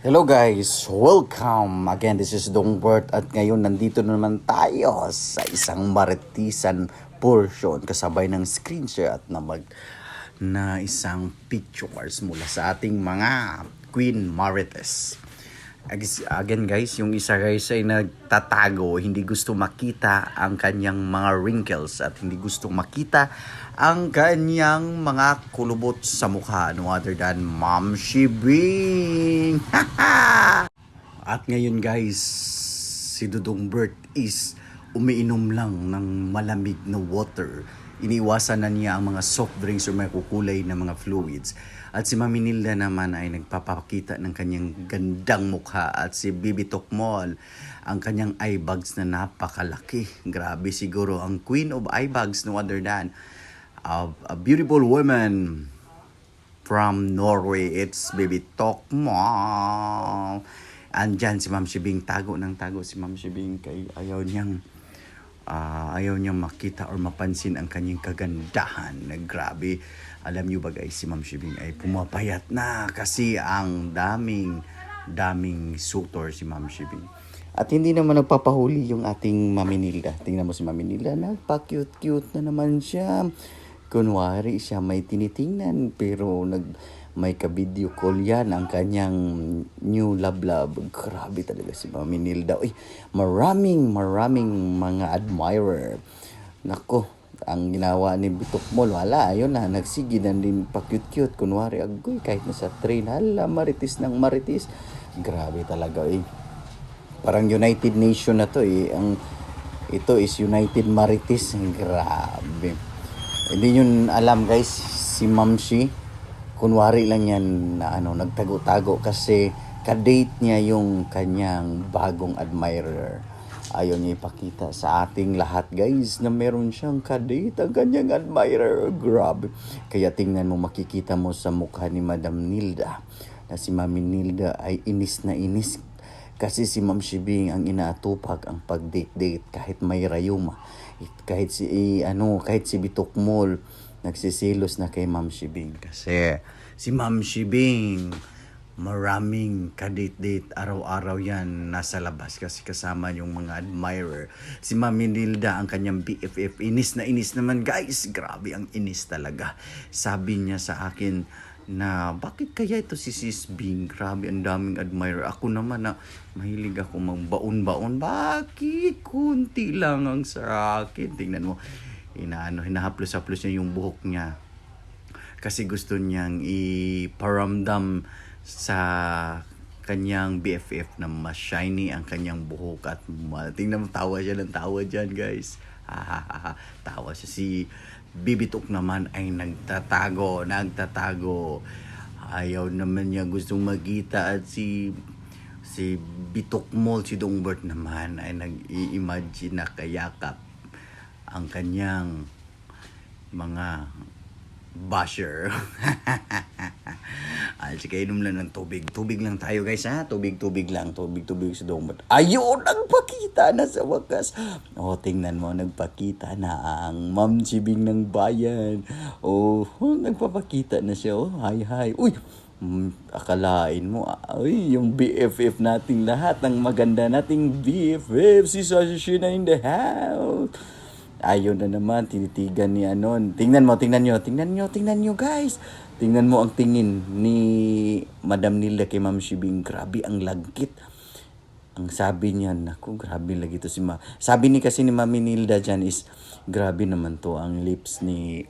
Hello guys, welcome! Again, this is Dongbert at ngayon nandito na naman tayo sa isang maritisan portion kasabay ng screenshot na mag na isang pictures mula sa ating mga Queen Marites. Ag- Again guys, yung isa guys ay nagtatago, hindi gusto makita ang kanyang mga wrinkles at hindi gusto makita ang kanyang mga kulubot sa mukha no other than Ma'am Shibing. At ngayon guys, si Dudong Bert is umiinom lang ng malamig na water. Iniwasan na niya ang mga soft drinks o may kukulay na mga fluids. At si Mami Nilda naman ay nagpapakita ng kanyang gandang mukha. At si Bibi Tokmol, ang kanyang eye bags na napakalaki. Grabe siguro ang queen of eye bags no other than a, a beautiful woman from Norway. It's Baby Tokmol. Andyan si Ma'am Shibing, tago ng tago si Ma'am Shibing kay ayaw niyang ah, ayaw niyang makita or mapansin ang kanyang kagandahan. Na grabe. Alam niyo ba guys, si Ma'am Shibing ay pumapayat na kasi ang daming daming sutor si Ma'am Shibing. At hindi naman nagpapahuli yung ating Mami Nilda. Tingnan mo si Mami Nilda, nagpa-cute-cute na naman siya. Kunwari siya may tinitingnan pero nag may ka-video call yan ang kanyang new love love. Grabe talaga si Mami Nilda. Uy, maraming maraming mga admirer. Nako, ang ginawa ni Bitok Mall, wala, ayun na, nagsigi na din pa cute-cute. Kunwari, agoy, kahit nasa train, hala, maritis ng maritis. Grabe talaga, eh. Parang United Nation na to, eh. Ang, ito is United Marites. Grabe. Hindi yun alam, guys, si Mamshi, kunwari lang yan na ano, nagtago-tago kasi kadate niya yung kanyang bagong admirer. Ayaw niya ipakita sa ating lahat guys na meron siyang kadate ang kanyang admirer. Grabe. Kaya tingnan mo makikita mo sa mukha ni Madam Nilda na si Mami Nilda ay inis na inis kasi si Ma'am Shibing ang inaatupag ang pag-date-date kahit may rayuma. Kahit si eh, ano, kahit si Bitok Mall nagsisilos na kay Ma'am Shibing kasi si Ma'am Shibing maraming kadate-date araw-araw yan nasa labas kasi kasama yung mga admirer. Si Mami Nilda ang kanyang BFF. Inis na inis naman guys. Grabe ang inis talaga. Sabi niya sa akin na bakit kaya ito si Sis Bing? Grabe ang daming admirer. Ako naman na mahilig ako magbaon-baon. Bakit? Kunti lang ang sa akin. Tingnan mo. Inaano, hinahaplos-haplos niya yung buhok niya kasi gusto niyang iparamdam sa kanyang BFF na mas shiny ang kanyang buhok at ma- tingnan mo tawa siya ng tawa dyan guys. Tawa siya. Si Bibitok naman ay nagtatago nagtatago. Ayaw naman niya gustong magkita at si si Bitok Mall si Dongbert naman ay nag-i-imagine na kayakap ang kanyang mga basher. Ay, sige, inom lang ng tubig. Tubig lang tayo, guys, ha? Tubig, tubig lang. Tubig, tubig sa domot. Ayun, nagpakita na sa wakas. O, oh, tingnan mo, nagpakita na ang Ma'am Chibing ng bayan. Oh, oh, nagpapakita na siya. Oh, hi, hi. Uy, mm, akalain mo, ay, yung BFF nating lahat, ang maganda nating BFF, si Sashi na in the house. Ayun na naman, tinitigan ni Anon. Tingnan mo, tingnan nyo, tingnan nyo, tingnan nyo guys. Tingnan mo ang tingin ni Madam Nilda kay Ma'am Shibing. Grabe ang lagkit. Ang sabi niya, naku, grabe lagi to si Ma. Sabi ni kasi ni Mami Nilda dyan is, grabe naman to ang lips ni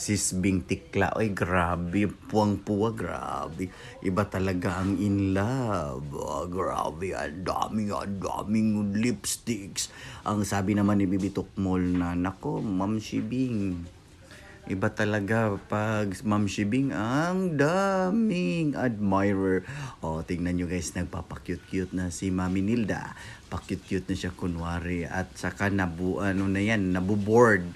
Sis Bing Tikla. Ay, grabe. Puwang-puwa, grabe. Iba talaga ang in love. Ah, grabe. Ang daming, ang daming lipsticks. Ang sabi naman ni Bibi Tukmol na, nako, Ma'am Shibing. Iba talaga pag Ma'am Shibing, ang daming admirer. O, tingnan nyo guys, nagpapakute-cute na si Mami Nilda. Pakute-cute na siya kunwari. At saka nabu, ano na yan, nabuboard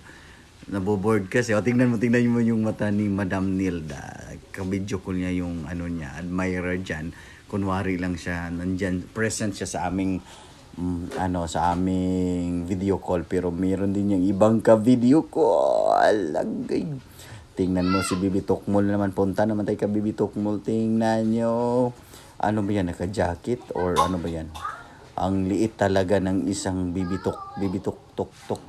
naboboard kasi. O, tingnan mo, tingnan mo yung mata ni Madam Nilda. Kabidyo ko niya yung ano niya, admirer dyan. Kunwari lang siya, nandyan, present siya sa aming mm, ano sa aming video call pero meron din yung ibang ka video call lagay tingnan mo si Bibi Tokmol naman punta naman tayo ka Bibi Tokmol tingnan nyo ano ba yan, naka-jacket or ano ba yan? Ang liit talaga ng isang bibitok, bibitok, tok, tok.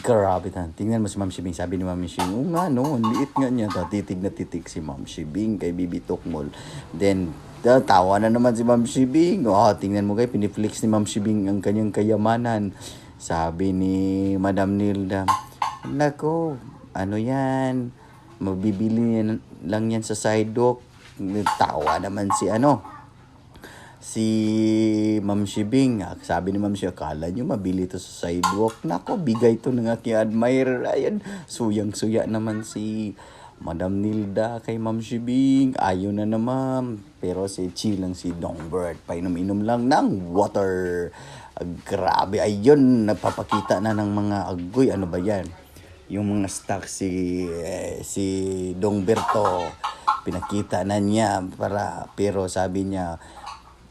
Grabe tan. Tingnan mo si Ma'am Shibing. Sabi ni Ma'am Shibing, oo nga no, liit nga niya. Titig na titig si Ma'am Shibing kay Bibitok Mall. Then, tawa na naman si Ma'am Shibing. Oh, tingnan mo kay piniflix ni Ma'am Shibing ang kanyang kayamanan. Sabi ni Madam Nilda, Nako, ano yan? Mabibili lang yan sa sidewalk. Tawa naman si ano, si Ma'am Shibing. Ah, Sabi ni Ma'am Shibing, akala nyo mabili to sa sidewalk. Nako, bigay to ng aking admirer. Ayan, suyang-suya naman si Madam Nilda kay Ma'am Shibing. Ayaw na naman. Pero si chill lang si Dongbert. Painom-inom lang ng water. Ah, grabe, ayun, nagpapakita na ng mga agoy. Ano ba yan? Yung mga stock si, eh, si Dongberto. Pinakita na niya para, pero sabi niya,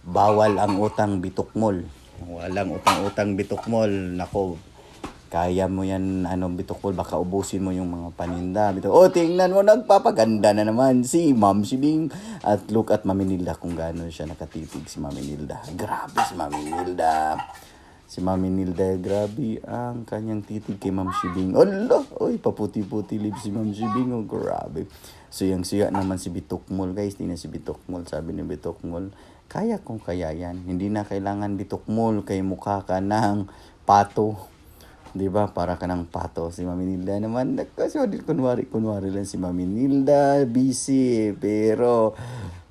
bawal ang utang bitukmol. Walang utang-utang bitukmol. Nako, kaya mo yan, ano, bitukmol, baka ubusin mo yung mga paninda. Bituk oh, tingnan mo, nagpapaganda na naman si Ma'am Sibing. At look at Mami Nilda kung gaano siya nakatitig si Mami Nilda. Grabe si Mami Nilda. Si Mami Nilda, grabe ang kanyang titig kay Ma'am Shibing. Ala, oy, paputi-puti lips si Ma'am Shibing. Oh, grabe. Suyang-suya naman si Bitukmol, guys. Tingnan si Bitukmol. Sabi ni Bitukmol, kaya kung kaya yan. Hindi na kailangan Bitukmol kay mukha ka ng pato. Di ba? Para ka ng pato. Si Mami Nilda naman, nagkasunod, kunwari, kunwari lang si Mami Nilda, busy. Pero,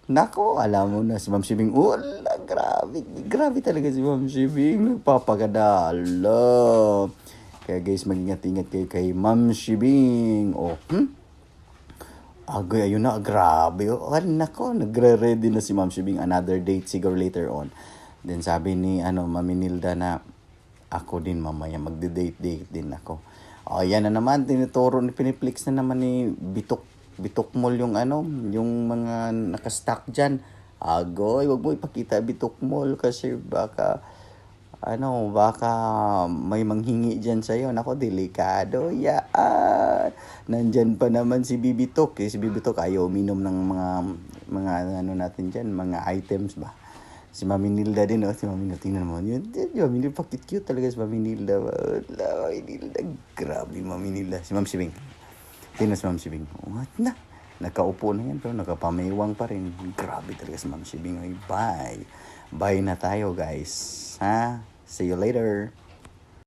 nako, alam mo na si Ma'am Shibing, wala, grabe, grabe talaga si Ma'am Shibing. Nagpapaganda, ala. Kaya guys, mag-ingat-ingat kayo kay Ma'am Shibing. Oh, hmm? Agoy, ayun na, grabe. Oh, nako, nagre-ready na si Ma'am Shibing. Another date siguro later on. Then sabi ni, ano, Mami Nilda na, ako din mamaya, magde-date-date din ako. O, yan na naman, tinuturo, piniplex na naman ni Bitok, Bitok Mall yung ano, yung mga nakastock dyan. Agoy, wag mo ipakita Bitok Mall kasi baka, ano, baka may manghingi dyan sa'yo. Nako, delikado. Yaan. Nandyan pa naman si Bibitok. Eh, si Bibitok ayaw uminom ng mga, mga ano natin dyan, mga items ba. Si Mami Nilda din, oh. Si Mami Nilda, tingnan mo. Yun, yun, yun, Mami Nilda, pakit cute talaga si Mami Nilda. Wala, Mami Nilda. Grabe, Mami Nilda. Si Ma'am Sibing. Tingnan si Ma'am Sibing. What na? Nakaupo na yan, pero nakapamiwang pa rin. Grabe talaga si Ma'am Sibing. Ay, bye. Bye na tayo, guys. Ha? See you later.